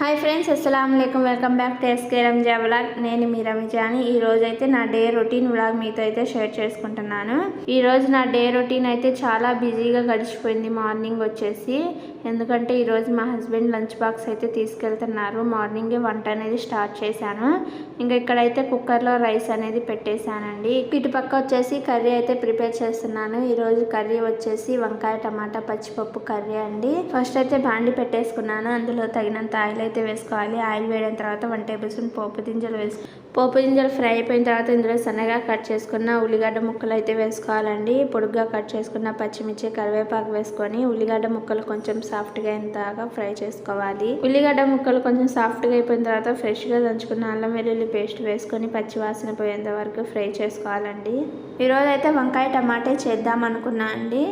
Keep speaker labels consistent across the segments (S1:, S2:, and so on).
S1: Hi friends అస్సలం అయికం welcome back to SK Ramza vlog. నేను మీ రమిజాని. ఈ రోజు అయితే నా డే రొటీన్ వ్లాగ్ మీతో అయితే షేర్ చేసుకుంటున్నాను. ఈ రోజు నా డే రొటీన్ అయితే చాలా బిజీగా గడిచిపోయింది మార్నింగ్ వచ్చేసి. ఎందుకంటే ఈరోజు మా హస్బెండ్ లంచ్ బాక్స్ అయితే తీసుకెళ్తున్నారు. మార్నింగే వంట అనేది స్టార్ట్ చేశాను. ఇంకా ఇక్కడైతే కుక్కర్లో రైస్ అనేది పెట్టేశానండి. ఇటుపక్క వచ్చేసి కర్రీ అయితే ప్రిపేర్ చేస్తున్నాను. ఈరోజు కర్రీ వచ్చేసి వంకాయ టమాటా పచ్చిపప్పు కర్రీ అండి. ఫస్ట్ అయితే బాండి పెట్టేసుకున్నాను. అందులో తగినంత ఆయిల్ అయితే వేసుకోవాలి. ఆయిల్ వేయడం తర్వాత వన్ టేబుల్ స్పూన్ పోపు గింజలు వేసుకో పోపు గింజలు ఫ్రై అయిపోయిన తర్వాత ఇందులో సన్నగా కట్ చేసుకున్న ఉల్లిగడ్డ ముక్కలు అయితే వేసుకోవాలండి. పొడుగ్గా కట్ చేసుకున్న పచ్చిమిర్చి కరివేపాకు వేసుకొని ఉల్లిగడ్డ ముక్కలు కొంచెం సాఫ్ట్గా ఇంతగా ఫ్రై చేసుకోవాలి. ఉల్లిగడ్డ ముక్కలు కొంచెం సాఫ్ట్గా అయిపోయిన తర్వాత ఫ్రెష్గా దంచుకున్న అల్లం వెల్లుల్లి పేస్ట్ వేసుకొని పచ్చివాసన పోయేంత వరకు ఫ్రై చేసుకోవాలండి. ఈరోజు అయితే వంకాయ టమాటే చేద్దాం అనుకున్నా అండి.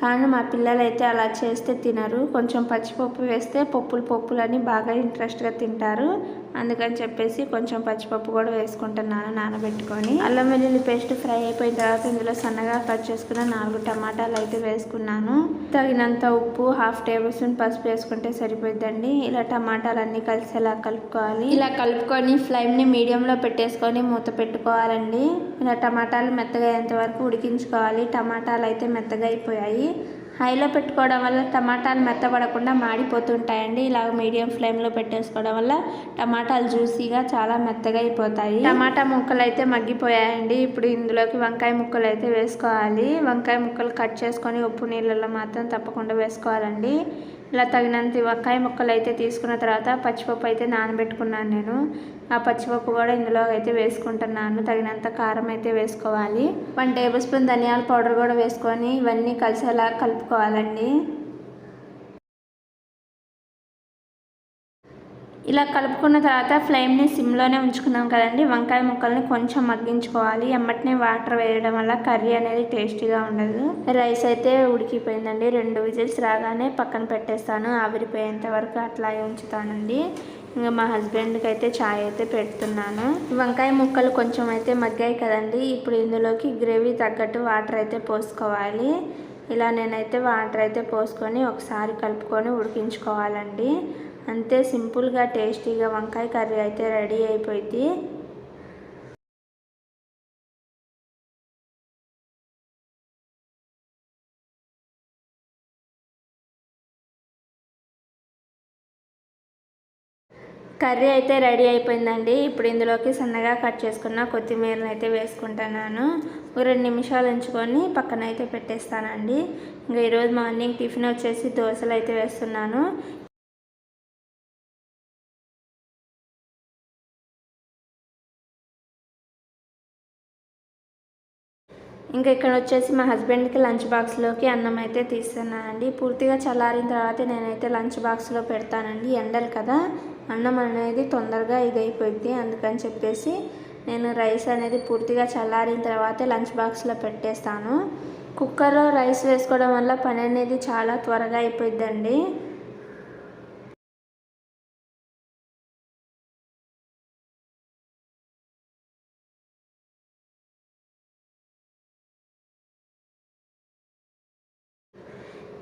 S1: కానీ మా పిల్లలు అయితే అలా చేస్తే తినరు. కొంచెం పచ్చిపప్పు వేస్తే పప్పులు పప్పులని బాగా ఇంట్రెస్ట్గా తింటారు. అందుకని చెప్పేసి కొంచెం పచ్చిపప్పు కూడా వేసుకుంటున్నాను నానబెట్టుకొని. అల్లం వెల్లుల్లి పేస్ట్ ఫ్రై అయిపోయిన తర్వాత ఇందులో సన్నగా కట్ చేసుకున్న నాలుగు టమాటాలు అయితే వేసుకున్నాను. తగినంత ఉప్పు హాఫ్ టేబుల్ స్పూన్ పసుపు వేసుకుంటే సరిపోద్దండి ఇలా టమాటాలు అన్నీ కలిసి ఇలా కలుపుకోవాలి. ఇలా కలుపుకొని ఫ్లేమ్ని మీడియంలో పెట్టేసుకొని మూత పెట్టుకోవాలండి. ఇలా టమాటాలు మెత్తగా అయ్యేంత వరకు ఉడికించుకోవాలి. టమాటాలు అయితే మెత్తగా అయిపోయాయి హైలో పెట్టుకోవడం వల్ల టమాటాలు మెత్తబడకుండా మాడిపోతుంటాయండి. ఇలా మీడియం ఫ్లేమ్లో పెట్టేసుకోవడం వల్ల టమాటాలు జ్యూసీగా చాలా మెత్తగా అయిపోతాయి. టమాటా ముక్కలు అయితే మగ్గిపోయాయండి. ఇప్పుడు ఇందులోకి వంకాయ ముక్కలు అయితే వేసుకోవాలి. వంకాయ ముక్కలు కట్ చేసుకొని ఉప్పు నీళ్ళలో మాత్రం తప్పకుండా వేసుకోవాలండి. ఇలా తగినంత వంకాయ ముక్కలు అయితే తీసుకున్న తర్వాత పచ్చిపప్పు అయితే నానబెట్టుకున్నాను నేను. ఆ పచ్చిపప్పు కూడా ఇందులో అయితే వేసుకుంటున్నాను. తగినంత కారం అయితే వేసుకోవాలి. వన్ టేబుల్ స్పూన్ ధనియాల పౌడర్ కూడా వేసుకొని ఇవన్నీ కలిసేలా కలుపుకోవాలండి. ఇలా కలుపుకున్న తర్వాత ఫ్లేమ్ని సిమ్లోనే ఉంచుకున్నాం కదండి. వంకాయ ముక్కల్ని కొంచెం మగ్గించుకోవాలి. ఎమ్మటినే వాటర్ వేయడం వల్ల కర్రీ అనేది టేస్టీగా ఉండదు. రైస్ అయితే ఉడికిపోయిందండి. రెండు విజిల్స్ రాగానే పక్కన పెట్టేస్తాను. ఆవిరిపోయేంత వరకు అట్లాగే ఉంచుతానండి. ఇంకా మా హస్బెండ్కి అయితే ఛాయ్ అయితే పెడుతున్నాను. వంకాయ ముక్కలు కొంచెం అయితే మగ్గాయి కదండి. ఇప్పుడు ఇందులోకి గ్రేవీ తగ్గట్టు వాటర్ అయితే పోసుకోవాలి. ఇలా నేనైతే వాటర్ అయితే పోసుకొని ఒకసారి కలుపుకొని ఉడికించుకోవాలండి. అంతే సింపుల్గా టేస్టీగా వంకాయ కర్రీ అయితే రెడీ అయిపోయింది. కర్రీ అయితే రెడీ అయిపోయిందండి. ఇప్పుడు ఇందులోకి సన్నగా కట్ చేసుకున్న కొత్తిమీరని అయితే వేసుకుంటున్నాను. ఒక రెండు నిమిషాలు ఉంచుకొని పక్కన అయితే పెట్టేస్తానండి. ఇంకా ఈరోజు మార్నింగ్ టిఫిన్ వచ్చేసి దోశలు అయితే వేస్తున్నాను. ఇంకా ఇక్కడ వచ్చేసి మా హస్బెండ్కి లంచ్ బాక్స్లోకి అన్నం అయితే తీస్తున్నానండి. పూర్తిగా చల్లారిన తర్వాత నేనైతే లంచ్ బాక్స్లో పెడతానండి. ఎండలు కదా అన్నం అనేది తొందరగా ఇదైపోయింది అందుకని చెప్పేసి నేను రైస్ అనేది పూర్తిగా చల్లారిన తర్వాతే లంచ్ బాక్స్లో పెట్టేస్తాను. కుక్కర్లో రైస్ వేసుకోవడం వల్ల పని అనేది చాలా త్వరగా అయిపోయిందండి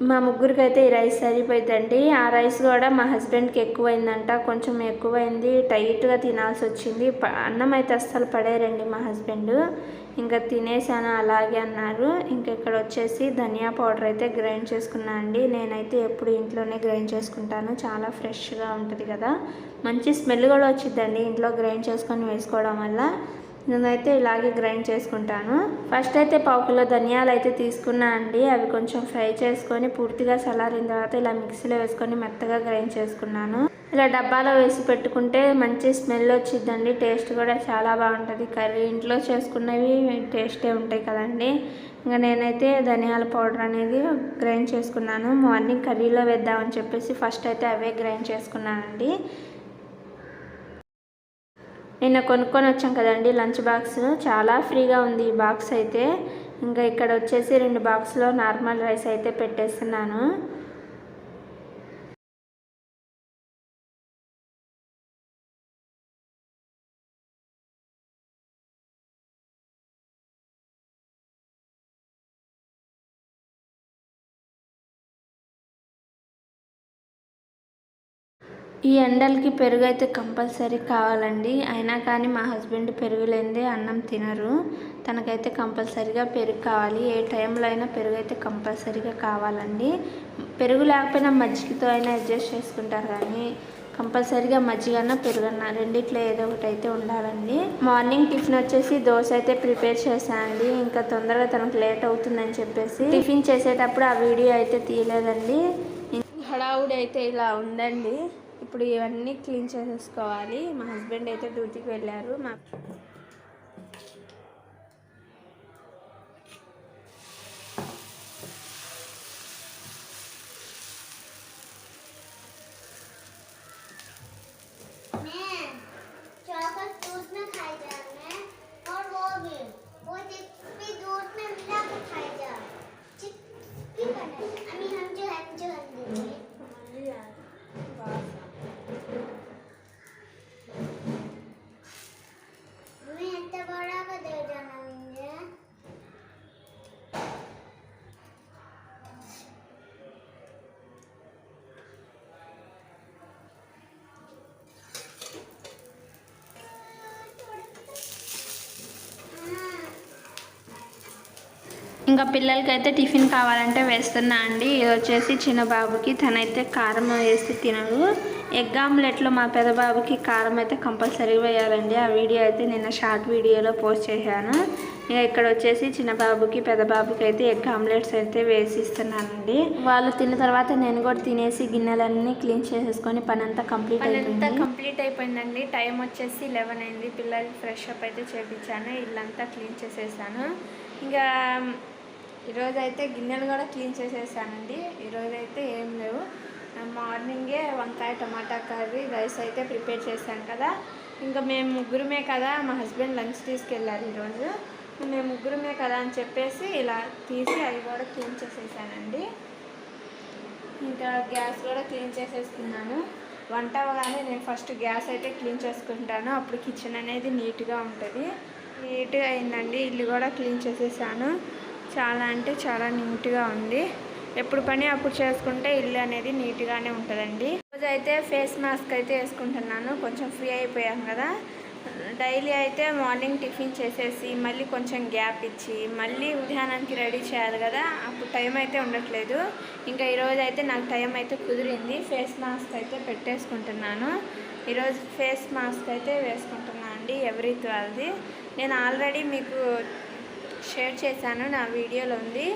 S1: మా ముగ్గురికి అయితే ఈ రైస్ సరిపోయిందండి ఆ రైస్ కూడా మా హస్బెండ్కి ఎక్కువైందంట. కొంచెం ఎక్కువైంది. టైట్గా తినాల్సి వచ్చింది అన్నం అయితే అస్సలు పడేరండి మా హస్బెండ్. ఇంకా తినేసాను అలాగే అన్నారు. ఇంకా ఇక్కడ వచ్చేసి ధనియా పౌడర్ అయితే గ్రైండ్ చేసుకున్నా అండి. నేనైతే ఎప్పుడు ఇంట్లోనే గ్రైండ్ చేసుకుంటాను. చాలా ఫ్రెష్గా ఉంటుంది కదా. మంచి స్మెల్ కూడా వచ్చిందండి ఇంట్లో గ్రైండ్ చేసుకొని వేసుకోవడం వల్ల. నేనైతే ఇలాగే గ్రైండ్ చేసుకుంటాను. ఫస్ట్ అయితే పావు కిలో ధనియాలు అయితే తీసుకున్నా అండి. అవి కొంచెం ఫ్రై చేసుకొని పూర్తిగా చల్లారిన తర్వాత ఇలా మిక్సీలో వేసుకొని మెత్తగా గ్రైండ్ చేసుకున్నాను. ఇలా డబ్బాలో వేసి పెట్టుకుంటే మంచి స్మెల్ వచ్చిందండి టేస్ట్ కూడా చాలా బాగుంటుంది. కర్రీ ఇంట్లో చేసుకున్నవి టేస్టే ఉంటాయి కదండి. ఇంకా నేనైతే ధనియాల పౌడర్ అనేది గ్రైండ్ చేసుకున్నాను. మార్నింగ్ కర్రీలో వేద్దామని చెప్పేసి ఫస్ట్ అయితే అవే గ్రైండ్ చేసుకున్నానండి. నిన్న కొనుక్కొని వచ్చాం కదండి లంచ్ బాక్స్. చాలా ఫ్రీగా ఉంది ఈ బాక్స్ అయితే. ఇంకా ఇక్కడ వచ్చేసి రెండు బాక్స్లో నార్మల్ రైస్ అయితే పెట్టేస్తున్నాను. ఈ ఎండలకి పెరుగు అయితే కంపల్సరీ కావాలండి. అయినా కానీ మా హస్బెండ్ పెరుగు లేనిదే అన్నం తినరు. తనకైతే కంపల్సరీగా పెరుగు కావాలి. ఏ టైంలో అయినా పెరుగు అయితే కంపల్సరీగా కావాలండి. పెరుగు లేకపోయినా మజ్జిగతో అయినా అడ్జస్ట్ చేసుకుంటారు కానీ కంపల్సరీగా మజ్జిగన్న పెరుగన్న రెండిట్లో ఏదో ఒకటి అయితే ఉండాలండి. మార్నింగ్ టిఫిన్ వచ్చేసి దోశ అయితే ప్రిపేర్ చేశానండి ఇంకా తొందరగా తనకు లేట్ అవుతుందని చెప్పేసి టిఫిన్ చేసేటప్పుడు ఆ వీడియో అయితే తీయలేదండి. హడావుడి అయితే ఇలా ఉందండి. ఇప్పుడు ఇవన్నీ క్లీన్ చేసేసుకోవాలి. మా హస్బెండ్ అయితే డ్యూటీకి వెళ్ళారు. మా ఇంకా పిల్లలకైతే టిఫిన్ కావాలంటే వేస్తున్నా అండి. ఇది వచ్చేసి చిన్న బాబుకి తనైతే కారం వేసి తినడు. ఎగ్ ఆమ్లెట్లో మా పెద్ద బాబుకి కారం అయితే కంపల్సరీ వేయాలండి. ఆ వీడియో అయితే నిన్న షార్ట్ వీడియోలో పోస్ట్ చేశాను. ఇక ఇక్కడ వచ్చేసి చిన్న బాబుకి పెద్ద బాబుకి అయితే ఎగ్ ఆమ్లెట్స్ అయితే వేసి ఇస్తున్నానండి. వాళ్ళు తిన్న తర్వాత నేను కూడా తినేసి గిన్నెలన్నీ క్లీన్ చేసేసుకొని పని అంతా కంప్లీట్ అయిపోయింది. కంప్లీట్ అయిపోయిందండి. టైం వచ్చేసి లెవెన్ అయింది. పిల్లలకి ఫ్రెష్ అప్ అయితే చేపించాను. ఇల్లంతా క్లీన్ చేసేసాను. ఇంకా ఈరోజు అయితే గిన్నెలు కూడా క్లీన్ చేసేసానండి. ఈరోజు అయితే ఏం లేవు. మార్నింగే వంకాయ టమాటా కర్రీ రైస్ అయితే ప్రిపేర్ చేశాను కదా. ఇంకా మేము ముగ్గురమే కదా మా హస్బెండ్ లంచ్ తీసుకెళ్ళారు ఈరోజు. మేము ముగ్గురమే కదా అని చెప్పేసి ఇలా తీసి అవి కూడా క్లీన్ చేసేసానండి. ఇంకా గ్యాస్ కూడా క్లీన్ చేసేసుకున్నాను వంట అవగానే నేను ఫస్ట్ గ్యాస్ అయితే క్లీన్ చేసుకుంటాను. అప్పుడు కిచెన్ అనేది నీట్గా ఉంటుంది. నీట్గా అయిందండి. ఇల్లు కూడా క్లీన్ చేసేసాను. చాలా అంటే చాలా నీట్గా ఉంది. ఎప్పుడు పని అప్పుడు చేసుకుంటే ఇల్లు అనేది నీట్గానే ఉంటుందండి. రోజు అయితే ఫేస్ మాస్క్ అయితే వేసుకుంటున్నాను. కొంచెం ఫ్రీ అయిపోయాను కదా. డైలీ అయితే మార్నింగ్ టిఫిన్ చేసేసి మళ్ళీ కొంచెం గ్యాప్ ఇచ్చి మళ్ళీ ఉదయానానికి రెడీ చేయాలి కదా. అప్పుడు టైం అయితే ఉండట్లేదు. ఇంకా ఈరోజు అయితే నాకు టైం అయితే కుదిరింది. ఫేస్ మాస్క్ అయితే పెట్టేసుకుంటున్నాను. ఈరోజు ఫేస్ మాస్క్ అయితే వేసుకుంటున్నాను అండి ఎవరి వాళ్ళది నేను ఆల్రెడీ మీకు షేర్ చేశాను నా వీడియోలో ఉంది.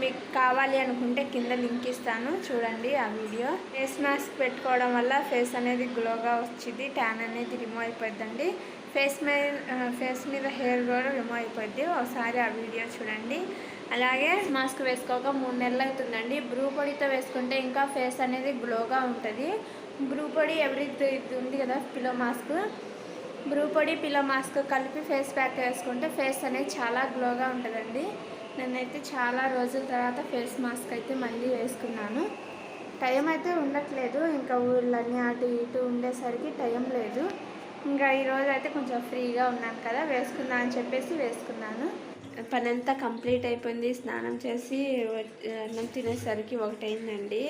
S1: మీకు కావాలి అనుకుంటే కింద లింక్ ఇస్తాను చూడండి ఆ వీడియో. ఫేస్ మాస్క్ పెట్టుకోవడం వల్ల ఫేస్ అనేది గ్లోగా వచ్చింది ట్యాన్ అనేది రిమూవ్ అయిపోద్దండి ఫేస్ మీద ఫేస్ మీద హెయిర్ కూడా రిమూవ్ అయిపోద్ది ఒకసారి ఆ వీడియో చూడండి. అలాగే మాస్క్ వేసుకోక మూడు నెలలు అవుతుందండి. బ్రూ పొడితో వేసుకుంటే ఇంకా ఫేస్ అనేది గ్లోగా ఉంటుంది. బ్రూ పొడి ఎవరి ఇది ఉంది కదా పిలో మాస్క్. బ్రూపొడి పిల్ల పిలో మాస్క్ కలిపి ఫేస్ ప్యాక్ వేసుకుంటే ఫేస్ అనేది చాలా గ్లోగా ఉంటుందండి. నేనైతే చాలా రోజుల తర్వాత ఫేస్ మాస్క్ అయితే మళ్ళీ వేసుకున్నాను. టైం అయితే ఉండట్లేదు. ఇంకా ఊళ్ళన్నీ అటు ఇటు ఉండేసరికి టైం లేదు. ఇంకా ఈరోజు అయితే కొంచెం ఫ్రీగా ఉన్నాను కదా వేసుకుందా అని చెప్పేసి వేసుకున్నాను. పని అంతా కంప్లీట్ అయిపోయింది. స్నానం చేసి అన్నం తినేసరికి ఒకటైందండి.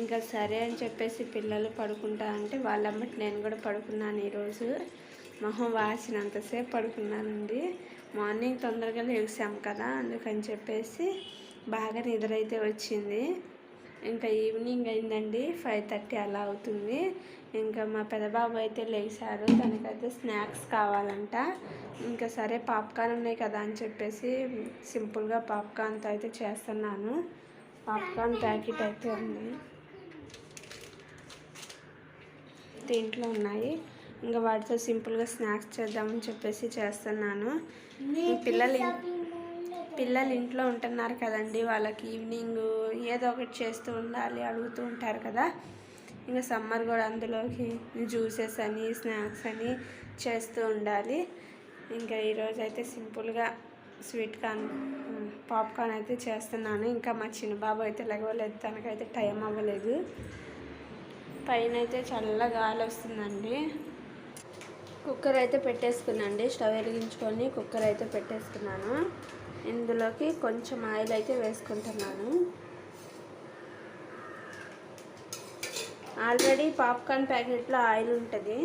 S1: ఇంకా సరే అని చెప్పేసి పిల్లలు పడుకుంటా అంటే వాళ్ళమ్మటి నేను కూడా పడుకున్నాను ఈరోజు మొహం వాసినంతసేపు పడుకున్నానండి. మార్నింగ్ తొందరగా లేచాం కదా అందుకని చెప్పేసి బాగా నిద్ర అయితే వచ్చింది. ఇంకా ఈవినింగ్ అయిందండి ఫైవ్ థర్టీ అలా అవుతుంది. ఇంకా మా పెదబాబు అయితే లేచారు తనకైతే స్నాక్స్ కావాలంట. ఇంకా సరే పాప్కార్న్ ఉన్నాయి కదా అని చెప్పేసి సింపుల్గా పాప్కార్న్తో అయితే చేస్తున్నాను. పాప్కార్న్ ప్యాకెట్ అయితే ఉంది. దీంట్లో ఉన్నాయి. ఇంకా వాటితో సింపుల్గా స్నాక్స్ చేద్దామని చెప్పేసి చేస్తున్నాను. పిల్లలు పిల్లలు ఇంట్లో ఉంటున్నారు కదండి వాళ్ళకి ఈవినింగ్ ఏదో ఒకటి చేస్తూ ఉండాలి అడుగుతూ ఉంటారు కదా. ఇంకా సమ్మర్ కూడా అందులోకి జ్యూసెస్ అని స్నాక్స్ అని చేస్తూ ఉండాలి. ఇంకా ఈరోజు అయితే సింపుల్గా స్వీట్ కార్న్ పాప్కార్న్ అయితే చేస్తున్నాను. ఇంకా మా చిన్న బాబు అయితే లెగవలేదు తనకైతే టైం అవ్వలేదు. పైన అయితే చల్ల గాలి వస్తుందండి. కుక్కర్ అయితే పెట్టేసుకున్నాండి స్టవ్ వెలిగించుకొని కుక్కర్ అయితే పెట్టేసుకున్నాను. ఇందులోకి కొంచెం ఆయిల్ అయితే వేసుకుంటున్నాను. ఆల్రెడీ పాప్కార్న్ ప్యాకెట్లో ఆయిల్ ఉంటుంది.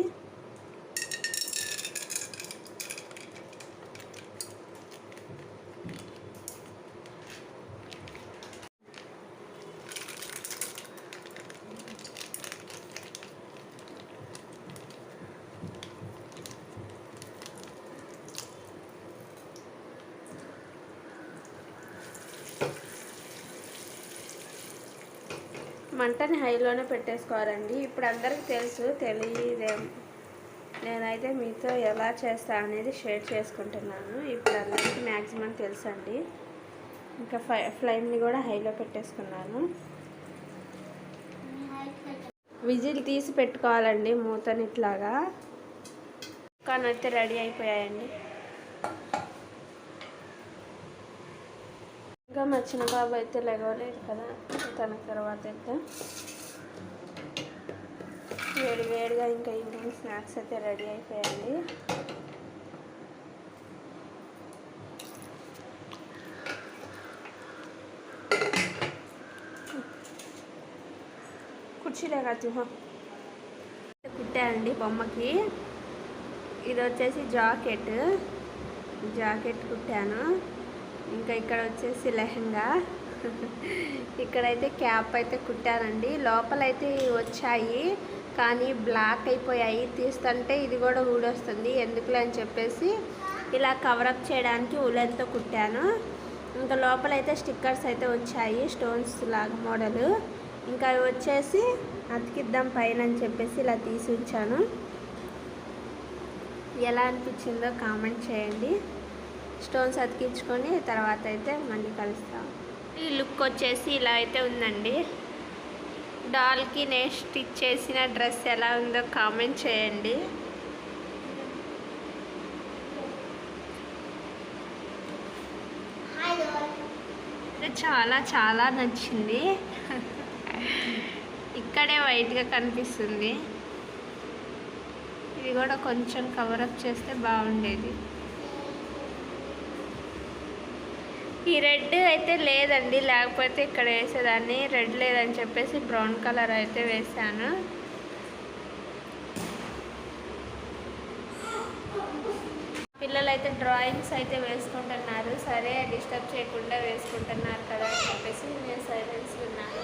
S1: మంటని హైలోనే పెట్టేసుకోవాలండి ఇప్పుడు అందరికీ తెలుసు తెలియదేం నేనైతే మీతో ఎలా చేస్తా అనేది షేర్ చేసుకుంటున్నాను. ఇప్పుడు అందరికీ మ్యాక్సిమం తెలుసు అండి ఇంకా ఫ్లై ఫ్లేమ్ని కూడా హైలో పెట్టేసుకున్నాను. విజిల్ తీసి పెట్టుకోవాలండి మూతని ఇట్లాగా కానీ అయితే రెడీ అయిపోయాయండి. ఇంకా మా చిన్న బాబు అయితే లెగవలేదు కదా తన తర్వాత అయితే వేడి వేడిగా ఇంకా ఈవినింగ్ స్నాక్స్ అయితే రెడీ అయిపోయాయండి. కుర్చీలే కాదు కుట్టానండి బొమ్మకి. ఇది వచ్చేసి జాకెట్. జాకెట్ కుట్టాను. ఇంకా ఇక్కడ వచ్చేసి లెహంగా. ఇక్కడైతే క్యాప్ అయితే కుట్టానండి. లోపలైతే వచ్చాయి కానీ బ్లాక్ అయిపోయాయి. తీస్తుంటే ఇది కూడా ఊడొస్తుంది ఎందుకులే అని చెప్పేసి ఇలా కవరప్ చేయడానికి ఉలెన్తో కుట్టాను. ఇంకా లోపలైతే స్టిక్కర్స్ అయితే వచ్చాయి స్టోన్స్ లాగా మోడలు. ఇంకా అవి వచ్చేసి అతికిద్దాం పైన అని చెప్పేసి ఇలా తీసి ఉంచాను. ఎలా అనిపించిందో కామెంట్ చేయండి. స్టోన్స్ అతికించుకొని తర్వాత అయితే మళ్ళీ కలుస్తాం. ఈ లుక్ వచ్చేసి ఇలా అయితే ఉందండి. డాల్కి నేను స్టిచ్ చేసిన డ్రెస్ ఎలా ఉందో కామెంట్ చేయండి. చాలా చాలా నచ్చింది. ఇక్కడే వైట్గా కనిపిస్తుంది. ఇది కూడా కొంచెం కవరప్ చేస్తే బాగుండేది. ఈ రెడ్ అయితే లేదండి లేకపోతే ఇక్కడ వేసేదాన్ని. రెడ్ లేదని చెప్పేసి బ్రౌన్ కలర్ అయితే వేసాను పిల్లలు అయితే డ్రాయింగ్స్ అయితే వేసుకుంటున్నారు. సరే డిస్టర్బ్ చేయకుండా వేసుకుంటున్నారు కదా అని చెప్పేసి నేను సైలెన్స్ ఉన్నాను.